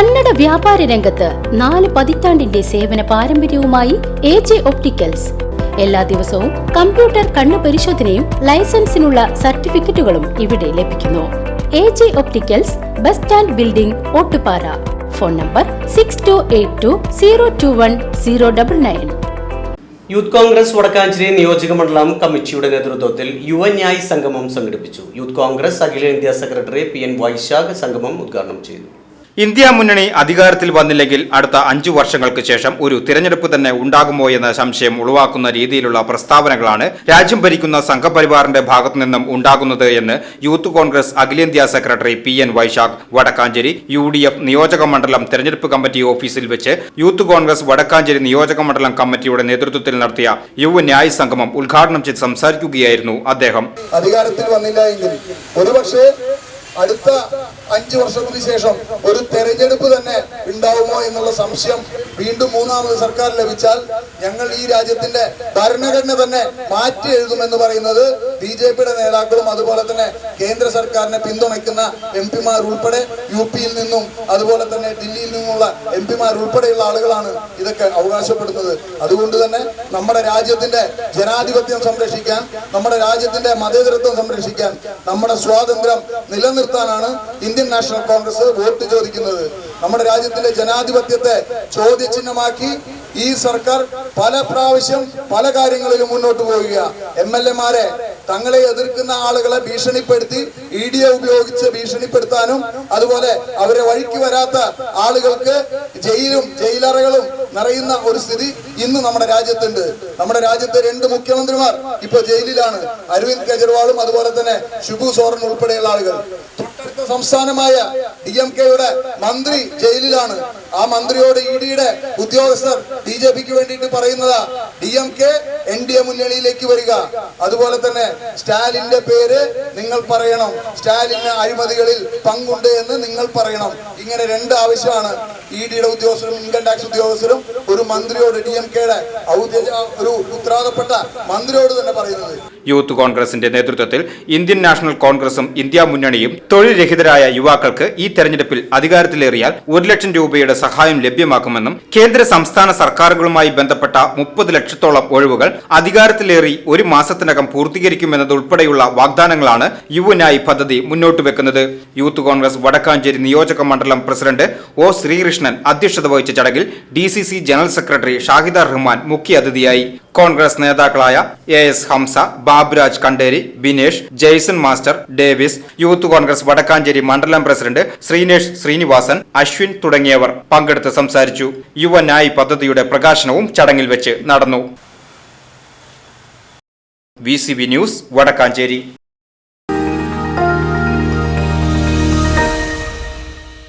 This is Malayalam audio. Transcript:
കന്നഡ വ്യാപാര രംഗത്ത് നാല് പതിറ്റാണ്ടിന്റെ സേവന പാരമ്പര്യവുമായി എ ജെ ഒപ്റ്റിക്കൽസ്. എല്ലാ ദിവസവും കമ്പ്യൂട്ടർ കണ്ണു പരിശോധനയും ലൈസൻസിനുള്ള സർട്ടിഫിക്കറ്റുകളും ഇവിടെ ലഭിക്കുന്നു. A J opticals bus stand building Ottupara. Phone number six two eight two zero two one zero double nine Youth Congress Vadakkancheri നിയോജക മണ്ഡലം കമ്മിറ്റിയുടെ നേതൃത്വത്തിൽ യുവന്യായ് സംഗമം സംഘടിപ്പിച്ചു. യൂത്ത് കോൺഗ്രസ് അഖിലേന്ത്യാ സെക്രട്ടറി പി എൻ വൈശാഖ് സംഗമം ഉദ്ഘാടനം ചെയ്തു. ഇന്ത്യ മുന്നണി അധികാരത്തിൽ വന്നില്ലെങ്കിൽ അടുത്ത അഞ്ചു വർഷങ്ങൾക്ക് ശേഷം ഒരു തിരഞ്ഞെടുപ്പ് തന്നെ ഉണ്ടാകുമോ എന്ന സംശയം ഉളവാക്കുന്ന രീതിയിലുള്ള പ്രസ്താവനകളാണ് രാജ്യം ഭരിക്കുന്ന സംഘപരിവാറിന്റെ ഭാഗത്തു നിന്നും ഉണ്ടാകുന്നത് എന്ന് യൂത്ത് കോൺഗ്രസ് അഖിലേന്ത്യാ secretary P N Vaishakh Vadakkancheri U D F നിയോജക മണ്ഡലം തെരഞ്ഞെടുപ്പ് കമ്മിറ്റി ഓഫീസിൽ വെച്ച് യൂത്ത് കോൺഗ്രസ് വടക്കാഞ്ചേരി നിയോജക മണ്ഡലം കമ്മിറ്റിയുടെ നേതൃത്വത്തിൽ നടത്തിയ യുവ ന്യായ സംഗമം ഉദ്ഘാടനം ചെയ്ത് സംസാരിക്കുകയായിരുന്നു അദ്ദേഹം. അധികാരത്തിൽ അടുത്ത അഞ്ചു വർഷത്തിന് ശേഷം ഒരു തെരഞ്ഞെടുപ്പ് തന്നെ ഉണ്ടാവുമോ എന്നുള്ള സംശയം വീണ്ടും മൂന്നാമത് സർക്കാർ ലഭിച്ചാൽ ഞങ്ങൾ ഈ രാജ്യത്തിന്റെ ഭരണഘടന തന്നെ മാറ്റി എഴുതുമെന്ന് പറയുന്നത് ബി ജെ പിയുടെ നേതാക്കളും അതുപോലെ തന്നെ കേന്ദ്ര സർക്കാരിനെ പിന്തുണയ്ക്കുന്ന എം പിമാർ ഉൾപ്പെടെ യു പിയിൽ നിന്നും അതുപോലെ തന്നെ ദില്ലിയിൽ നിന്നുമുള്ള എം പിമാർ ഉൾപ്പെടെയുള്ള ആളുകളാണ് ഇതൊക്കെ അവകാശപ്പെടുന്നത്. അതുകൊണ്ട് തന്നെ നമ്മുടെ രാജ്യത്തിന്റെ ജനാധിപത്യം സംരക്ഷിക്കാൻ നമ്മുടെ രാജ്യത്തിന്റെ മതേതരത്വം സംരക്ഷിക്കാൻ നമ്മുടെ സ്വാതന്ത്ര്യം നിലനിർത്താനാണ് ഇന്ത്യൻ നാഷണൽ കോൺഗ്രസ് വോട്ട് ചോദിക്കുന്നത്. നമ്മുടെ രാജ്യത്തിന്റെ ജനാധിപത്യത്തെ ചോദ്യചിഹ്നമാക്കി ഈ സർക്കാർ പല പ്രാവശ്യം പല കാര്യങ്ങളിലും മുന്നോട്ട് പോവുക എം എൽ എമാരെ തങ്ങളെ എതിർക്കുന്ന ആളുകളെ ഭീഷണിപ്പെടുത്തി ഇ ഡി എ ഉപയോഗിച്ച് ഭീഷണിപ്പെടുത്താനും അതുപോലെ അവരെ വഴിക്ക് വരാത്ത ആളുകൾക്ക് ജയിലും ജയിലറകളും നിറയുന്ന ഒരു സ്ഥിതി ഇന്ന് നമ്മുടെ രാജ്യത്തുണ്ട്. നമ്മുടെ രാജ്യത്തെ രണ്ട് മുഖ്യമന്ത്രിമാർ ഇപ്പൊ ജയിലിലാണ്. അരവിന്ദ് കെജ്രിവാളും അതുപോലെ തന്നെ ഷിബു സോറൻ ഉൾപ്പെടെയുള്ള ആളുകൾ. തൊട്ടടുത്ത സംസ്ഥാനമായ ഡി എം കെയുടെ മന്ത്രി ജയിലിലാണ്. ആ മന്ത്രിയോട് ഇ ഡിയുടെ ഉദ്യോഗസ്ഥർ ബി ജെ പിക്ക് വേണ്ടിയിട്ട് പറയുന്നതാ D M K N D A മുന്നണിയിലേക്ക് വരിക. അതുപോലെ തന്നെ സ്റ്റാലിന്റെ പേര് നിങ്ങൾ പറയണം. സ്റ്റാലിന് അഴിമതികളിൽ പങ്കുണ്ട് എന്ന് നിങ്ങൾ പറയണം. ഇങ്ങനെ രണ്ട് ആവശ്യമാണ്. ഇ ഡിയുടെ ഉദ്യോഗസ്ഥരും ഇൻകം ടാക്സ് ഉദ്യോഗസ്ഥരും ഒരു മന്ത്രിയോട് ഡി എം കെയുടെ ഒരു ഉത്തരവാദപ്പെട്ട മന്ത്രിയോട് തന്നെ പറയുന്നത്. യൂത്ത് കോൺഗ്രസിന്റെ നേതൃത്വത്തിൽ ഇന്ത്യൻ നാഷണൽ കോൺഗ്രസും ഇന്ത്യ മുന്നണിയും തൊഴിൽ രഹിതരായ യുവാക്കൾക്ക് ഈ തെരഞ്ഞെടുപ്പിൽ അധികാരത്തിലേറിയാൽ ഒരു ലക്ഷം രൂപയുടെ സഹായം ലഭ്യമാക്കുമെന്നും കേന്ദ്ര സംസ്ഥാന സർക്കാരുകളുമായി ബന്ധപ്പെട്ട മുപ്പത് ലക്ഷത്തോളം ഒഴിവുകൾ അധികാരത്തിലേറി ഒരു മാസത്തിനകം പൂർത്തീകരിക്കുമെന്നതുൾപ്പെടെയുള്ള വാഗ്ദാനങ്ങളാണ് യുവനായി പദ്ധതി മുന്നോട്ട് വെക്കുന്നത്. യൂത്ത് കോൺഗ്രസ് വടക്കാഞ്ചേരി നിയോജക മണ്ഡലം പ്രസിഡന്റ് ഒ ശ്രീകൃഷ്ണൻ അധ്യക്ഷത വഹിച്ച ചടങ്ങിൽ D C C general secretary Shahida Rahman മുഖ്യാതിഥിയായി കോൺഗ്രസ് നേതാക്കളായ A S Hamsa Baburaj Kanderi Binesh Jaison master Davis Youth Congress Vadakkancheri മണ്ഡലം പ്രസിഡന്റ് ശ്രീനേഷ് ശ്രീനിവാസൻ അശ്വിൻ തുടങ്ങിയവർ പങ്കെടുത്ത് സംസാരിച്ചു. യുവ ന്യായ് പദ്ധതിയുടെ പ്രകാശനവും ചടങ്ങിൽ വെച്ച് നടന്നു. V news Vadakkancheri.